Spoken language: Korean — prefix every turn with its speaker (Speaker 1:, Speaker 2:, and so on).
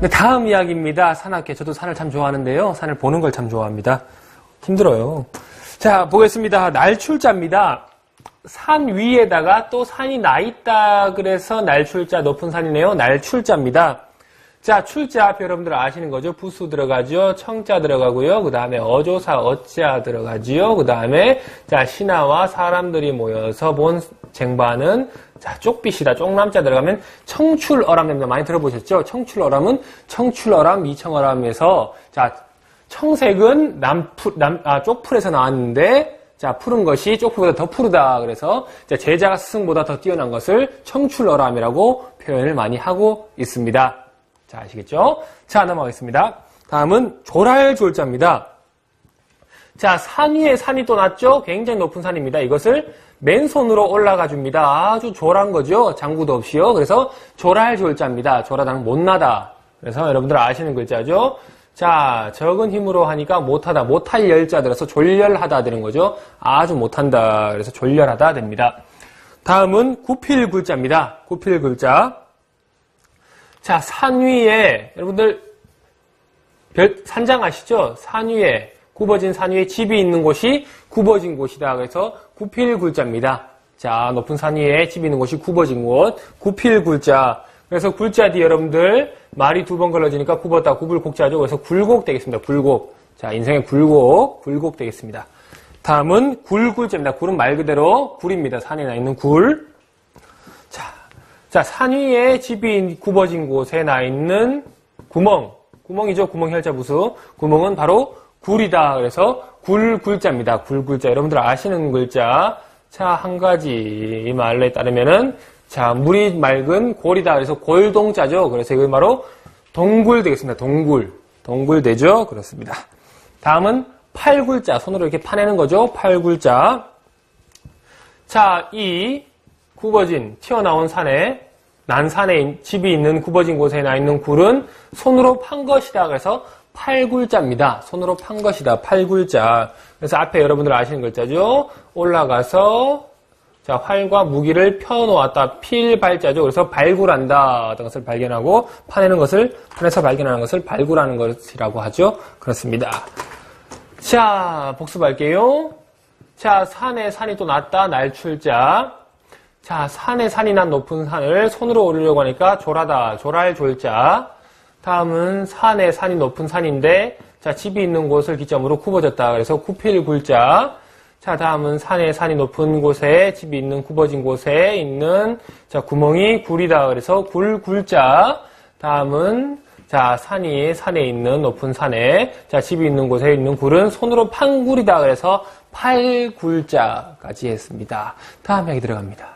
Speaker 1: 네, 다음 이야기입니다. 산악회. 저도 산을 참 좋아하는데요. 산을 보는 걸 참 좋아합니다. 힘들어요. 자, 보겠습니다. 날출자입니다. 산 위에다가 또 산이 나 있다 그래서 날출자 높은 산이네요. 날출자입니다. 자, 출자 앞에 여러분들 아시는 거죠? 부수 들어가죠. 청자 들어가고요. 그 다음에 어조사 어자 들어가지요. 그 다음에 자 신하와 사람들이 모여서 본 쟁반은 자 쪽빛이다. 쪽남자 들어가면 청출어람 됩니다. 많이 들어보셨죠? 청출어람은 청출어람, 미청어람에서 자 청색은 남풀 남, 아, 쪽풀에서 나왔는데 자, 푸른 것이 쪽풀보다 더 푸르다. 그래서 제자가 스승보다 더 뛰어난 것을 청출어람이라고 표현을 많이 하고 있습니다. 자, 아시겠죠? 자, 넘어가겠습니다. 다음은 조랄졸자입니다. 자, 산 위에 산이 또 났죠? 굉장히 높은 산입니다. 이것을 맨손으로 올라가 줍니다. 아주 조란 거죠? 장구도 없이요. 그래서 조랄졸자입니다. 조라다는 못나다. 그래서 여러분들 아시는 글자죠? 자, 적은 힘으로 하니까 못하다, 못할 열자 들어서 졸렬하다 되는 거죠. 아주 못한다. 그래서 졸렬하다 됩니다. 다음은 구필 글자입니다. 구필 글자. 자, 산 위에, 여러분들, 별, 산장 아시죠? 산 위에, 굽어진 산 위에 집이 있는 곳이 굽어진 곳이다. 그래서 구필 굴자입니다. 자, 높은 산 위에 집이 있는 곳이 굽어진 곳, 구필 굴자. 그래서 굴자 뒤 여러분들, 말이 두 번 걸러지니까 굽었다, 굽을 곡자죠. 그래서 굴곡 되겠습니다. 굴곡. 자, 인생의 굴곡, 굴곡 되겠습니다. 다음은 굴굴자입니다. 굴은 말 그대로 굴입니다. 산에 나 있는 굴. 자, 산 위에 집이 굽어진 곳에 나 있는 구멍. 구멍이죠. 구멍 혈자 부수. 구멍은 바로 굴이다. 그래서 굴, 굴자입니다. 굴, 굴자. 여러분들 아시는 글자. 자, 한 가지 이 말에 따르면은 자, 물이 맑은 골이다. 그래서 골동자죠. 그래서 이건 바로 동굴 되겠습니다. 동굴. 동굴 되죠. 그렇습니다. 다음은 팔굴자. 손으로 이렇게 파내는 거죠. 팔굴자. 자, 이 굽어진 튀어나온 산에 난산에 집이 있는 굽어진 곳에 나 있는 굴은 손으로 판 것이다. 그래서 팔굴자입니다. 손으로 판 것이다. 팔굴자. 그래서 앞에 여러분들 아시는 글자죠. 올라가서 자 활과 무기를 펴놓았다. 필발자죠. 그래서 발굴한다. 것을 발견하고 파내는 것을 판에서 발견하는 것을 발굴하는 것이라고 하죠. 그렇습니다. 자 복습할게요. 자 산에 산이 또 났다. 날출자. 자, 산에 산이 난 높은 산을 손으로 오르려고 하니까 조라다, 조랄 졸자. 다음은 산에 산이 높은 산인데, 자, 집이 있는 곳을 기점으로 굽어졌다. 그래서 구필 굴자. 자, 다음은 산에 산이 높은 곳에 집이 있는 굽어진 곳에 있는 자, 구멍이 굴이다. 그래서 굴 굴자. 다음은 자, 산이 산에 있는 높은 산에 자, 집이 있는 곳에 있는 굴은 손으로 판 굴이다. 그래서 팔굴자까지 했습니다. 다음 이야기 들어갑니다.